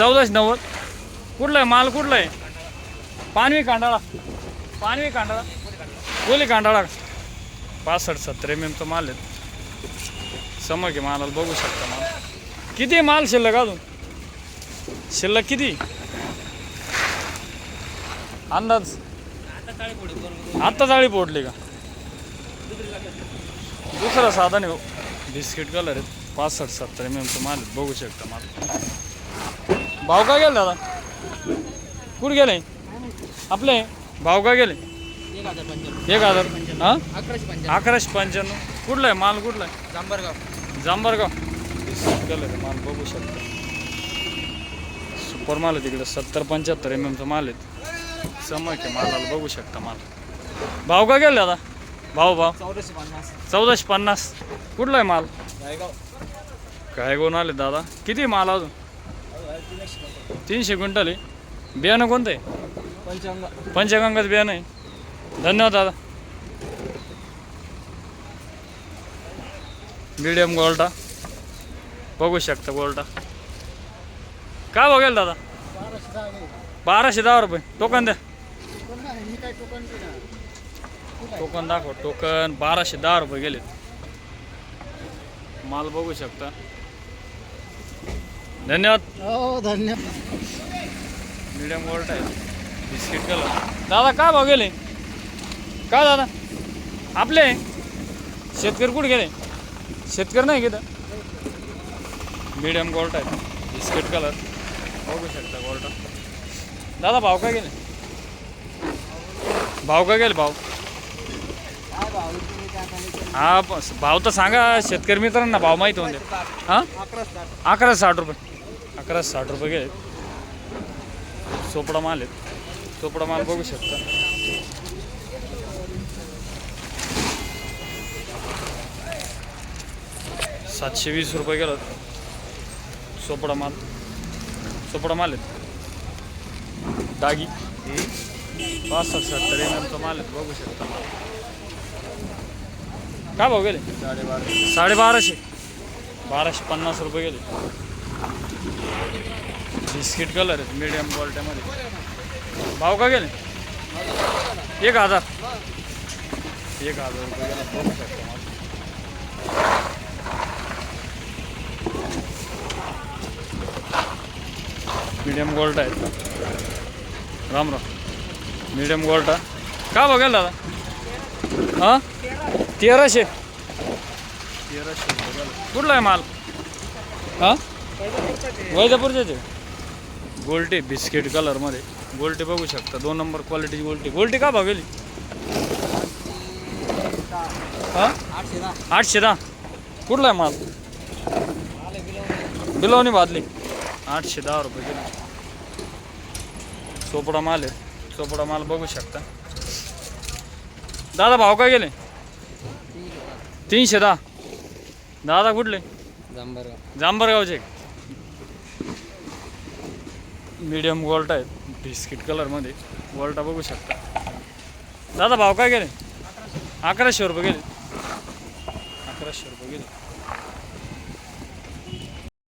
चौदाशे नव्वद. कुठलं आहे? माल कुठला आहे? पानवी कांडाळा. पानवी कांडाळा. बोली कांडाळा. पासष्ट सत्तर एम एमचा माल आहे. समग आहे मालाला बघू शकता माल. किती माल शिल्लक अजून? शिल्लक किती? अंदाज? आत्ता जाळी पोडली का? दुसरा साधन आहे हो. बिस्किट कलर आहेत पासष्ट सत्तर एम एमचं माल बघू शकता माल. भाव का गेला दादा? कुठं गेले आपले? भाव का गेले? एक हजार पंच्याण्णव. एक हजार हां? अकराशे पंच्याण्णव. अकराशे पंच्याण्णव कुठला आहे माल कुठला आहे जांभरगाव. जांभरगाव माल बघू शकता. सुपर माल आहे तिकडे. सत्तर पंच्याहत्तर एम एमचा माल आहे. आहे मालाला बघू शकता माल. भाव का गेले दादा? भाव भाव चौदाशे पन्नास. चौदाशे पन्नास. कुठला आहे माल? रायगाव काय गुण आले दादा. किती माल अजून? तीनशे क्विंटल आहे. बियाणं कोणतं? आहे पंचांग पंचगंगाचं बियाणं आहे. धन्यवाद दादा. मीडियम गोल्टा बघू शकता गोल्टा काय बघेल दादा? बाराशे दहा रुपये. टोकन द्या. टोकन दाखव टोकन. बाराशे दहा रुपये गेले माल बघू शकता. धन्यवाद. हो धन्यवाद. मीडियम गोल्ट आहे. बिस्किट कलर दादा काय भाव गेले? काय दादा? आपले? शेतकरी कुठे गेले? शेतकरी नाही गेलं मीडियम गोल्ट आहे. बिस्किट कलर बघू शकता गोल्ट दादा भाव काय गेले? भाव काय गेले भाव? हा भाव तर सांगा. शेतकरी मित्रांना भाव माहिती होऊन द्या. हां? अकरा साठ रुपये. अकरा साठ रुपये गेले चोपडा माल आहेत. चोपडा माल बघू शकता. सातशे वीस रुपये गेलं चोपडा माल. चोपडा माल आहेत. डागी पासष्ट सत्तर एम एमचा माल आहेत. बघू शकता. माल काय भाव गेले? साडेबारा साडेबाराशे. बाराशे पन्नास रुपये गेले. बिस्किट कलर आहेत मीडियम क्वालिटीमध्ये भाव का गेले? एक हजार. एक हजार रुपये गेला. बघू शकता मीडियम गोल्ट आहेत राम राम. मीडियम गोल्ट का बघेल दादा? हां? तेराशे. तेराशे कुठला आहे माल? हां? वैजापूरचे गोल्टी बिस्किट कलरमध्ये गोल्टी बघू शकता दोन नंबर क्वालिटीची गोल्टी. गोल्टी का भाव गेली आठशे दहा. कुठला आहे माल? बिलवणी बादली आठशे दहा रुपये गेली चोपडा माल आहे. चोपडा माल बघू शकता. दादा भाव काय गेले? तीनशे दहा. दादा कुठले? जांभरगाव. जांभरगावचे. मीडियम वॉल्ट आहेत बिस्किट कलरमध्ये वॉल्टा बघू शकता. दादा भाव काय गेले? अकराशे रुपये गेले. अकराशे रुपये गेले.